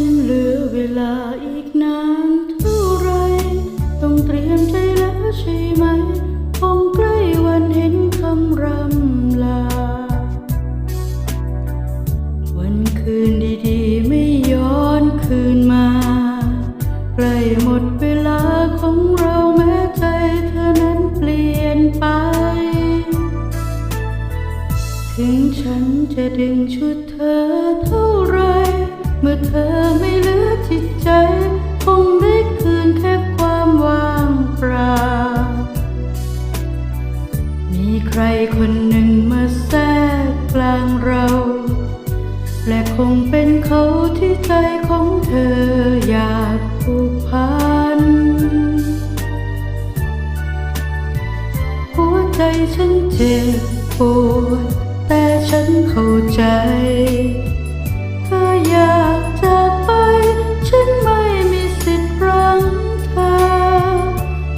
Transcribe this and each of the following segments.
เหลาอีกนานเท่าไร ต้องเตรียมใจแล้วใช่ไหม คงใกล้วันเห็นคำรำลา วันคืนดีๆ ไม่ย้อนคืนมา ใกล้หมดเวลาของเราแม้ใจเธอนั้นเปลี่ยนไป ถึงฉันจะดึงชุดเธอเท่าไร เมื่อเธอไม่เหลือจิตใจ คงได้คืนแค่ความว่างเปล่า มีใครคนหนึ่งมาแทรกกลางเรา และคงเป็นเขาที่ใจของเธออยากผูกพัน หัวใจฉันเจ็บปวด แต่ฉันเข้าใจ เธออยากจากไป ฉันไม่มีสิทธิ์รั้งเธอ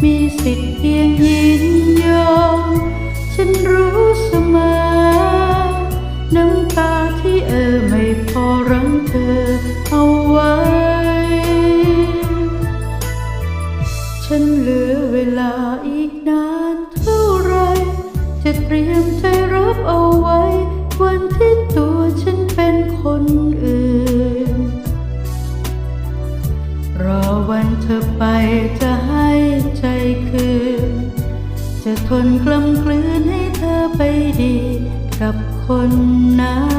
มีสิทธิ์เพียงยินยอม ฉันรู้เสมอ น้ำตาที่เออไม่พอรั้งเธอเอาไว้ ฉันเหลือเวลาอีกนานเท่าไร จะเตรียมใจรับเอาไว้ จะทนกลมกลืนให้เธอไปดีกับคนนั้น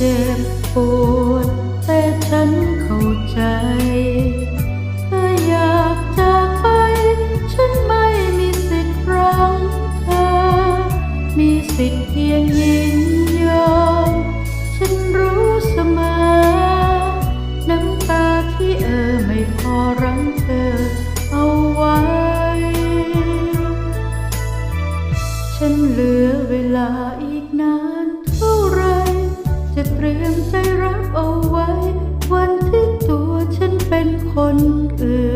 เจ็บปวดแต่ฉันเข้าใจเธออยากจากไป ฉันไม่มีสิทธิ์รังเธอ มีสิทธิ์เพียงยินยอม ฉันรู้เสมอ น้ำตาที่เออไม่พอรังเธอเอาไว้ ฉันเหลือเวลา เอาไว้ วันที่ตัวฉันเป็นคนอื่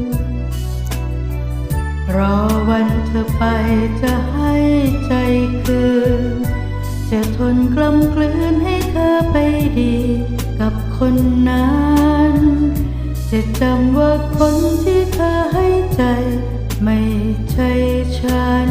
น รอวันเธอไปจะให้ใจคืน จะทนกลำกลืนให้เธอไปดีกับคนนั้น จะจำว่าคนที่เธอให้ใจ ไม่ใช่ฉัน